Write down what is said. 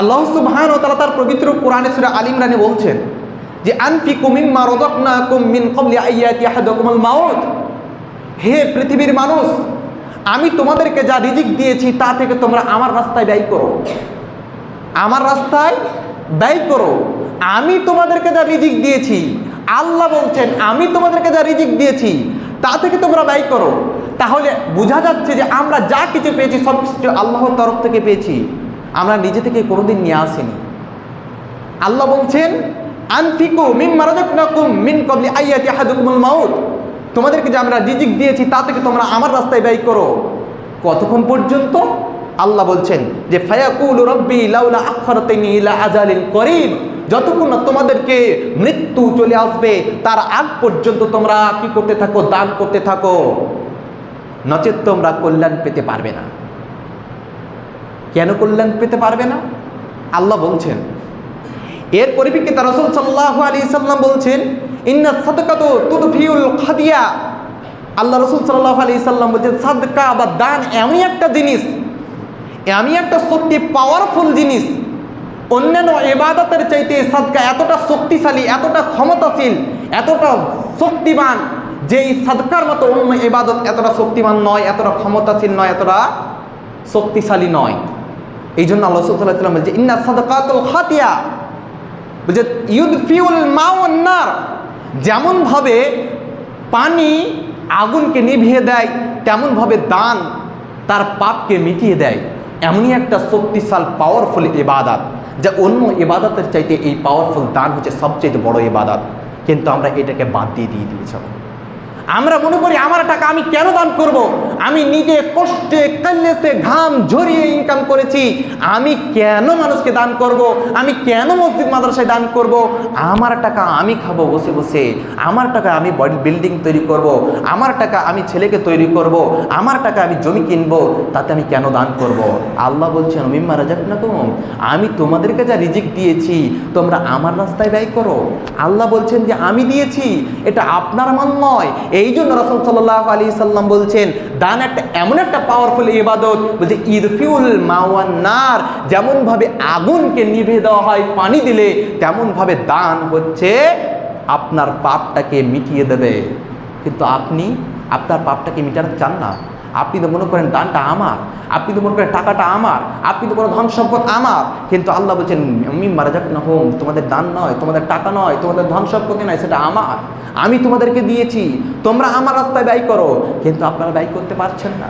আল্লাহ সুবহান ও তারা তার পবিত্র কোরআনে সুরা আলিম ইমরানে বলছেন যে আনফি কুমিম মা রযাকনাকুম মিন ক্বাবলি আইয়াতি আহাদাকুমুল মাউত। হে পৃথিবীর মানুষ, আমি তোমাদেরকে যা রিজিক দিয়েছি তা থেকে তোমরা আমার রাস্তায় ব্যয় করো। আমার রাস্তায় ব্যয় করো। আমি তোমাদেরকে যা রিজিক দিয়েছি, আল্লাহ বলছেন, আমি তোমাদেরকে যা রিজিক দিয়েছি, তা থেকে তোমরা ব্যয় করো। তাহলে বোঝা যাচ্ছে যে, আমরা যা কিছু পেয়েছি সব কিছু আল্লাহর তরফ থেকে পেয়েছি। আমরা নিজে থেকে কোনোদিন নিয়ে আসিনি। আল্লাহ বলছেন, আনফিকু মিন মারাজাকনাকুম মিন কবলি আইয়াতি আহাদুকুমুল মাউত। তোমাদেরকে যে আমরা রিজিক দিয়েছি, তা থেকে তোমরা আমার রাস্তায় ব্যয় করো। কতক্ষণ পর্যন্ত? আল্লাহ বলছেন যে, ফায়াকুল রব্বি লাউলা আখরাতাইনি ইলা আজালিন করিম যতক্ষণ না তোমাদেরকে মৃত্যু চলে আসবে, তার আগ পর্যন্ত তোমরা কি করতে থাকো? দান করতে থাকো। নচেত তোমরা কল্যাণ পেতে পারবে না। কেন কল্যাণ পেতে পারবে না? আল্লাহ বলছেন। এর পরিপ্রেক্ষিতে রসুল সাল্লাহ আলী সাল্লাম বলছেন, ইন্না সাদকাত তুদফিউল খাদিয়া। আল্লাহ রসুল সাল্লাহ আলী সাল্লাম বলছেন, সাদকা বা দান এমনই একটা জিনিস, এমনই একটা সত্যি পাওয়ারফুল জিনিস। অন্যান্য এবাদতের চাইতে সাদকা এতটা শক্তিশালী, এতটা ক্ষমতাশীল, এতটা শক্তিবান, যে এই সাদকার মতো অন্য এবাদত এতটা শক্তিমান নয়, এতটা ক্ষমতাশীল নয়, এতটা শক্তিশালী নয়। এই জন্য আল্লাহ সাল্লাহ সাল্লাম বলছে মাওয়ান্নার যেমনভাবে পানি আগুনকে নিভিয়ে দেয়, তেমনভাবে দান তার পাপকে মিটিয়ে দেয়। এমনই একটা শক্তিশাল পাওয়ারফুল ইবাদাত, যা অন্য ইবাদতের চাইতে এই পাওয়ারফুল দান হচ্ছে সবচেয়ে বড় ইবাদাত। কিন্তু আমরা এটাকে বাদ দিয়ে দিয়ে দিয়েছি। আমরা মনে করি আমার টাকা আমি কেন দান করব। আমি নিজে কষ্টে কাল্লেসে ঘাম ঝরিয়ে ইনকাম করেছি আমি কেন মানুষকে দান করব। আমি কেন মসজিদ, মাদ্রাসায় দান করব। আমার টাকা আমি খাব বসে বসে আমার টাকা আমি বডি বিল্ডিং তৈরি করব। আমার টাকা আমি ছেলেকে তৈরি করব। আমার টাকা আমি জমি কিনবো তাতে আমি কেন দান করব। আল্লাহ বলছেন মিম্মা রাজাক না তুম আমি তোমাদেরকে যা রিজিক দিয়েছি, তোমরা আমার রাস্তায় ব্যয় করো আল্লাহ বলছেন যে, আমি দিয়েছি এটা আপনার মান নয় এই জন্য রসুল সাল্লাহ আলী সাল্লাম বলছেন, দান একটা এমন একটা পাওয়ারফুল ইবাদত, বলছে ইরফিউল মাওয়ান্নার যেমনভাবে আগুনকে নিভে দেওয়া হয়, পানি দিলে, তেমনভাবে দান হচ্ছে, আপনার পাপটাকে মিটিয়ে দেবে। কিন্তু আপনি আপনার পাপটাকে মিটাতে চান না। আপনি তো মনে করেন দানটা আমার, আপনি তো মনে করেন টাকাটা আমার, আপনি তো কোনো ধন সম্পদ আমার। কিন্তু আল্লাহ বলছেন আমি মারা যাক না হোম তোমাদের দান নয়, তোমাদের টাকা নয়, তোমাদের ধন সম্পত্তি নয়, সেটা আমার। আমি তোমাদেরকে দিয়েছি, তোমরা আমার রাস্তায় ব্যয় করো। কিন্তু আপনারা ব্যয় করতে পারছেন না।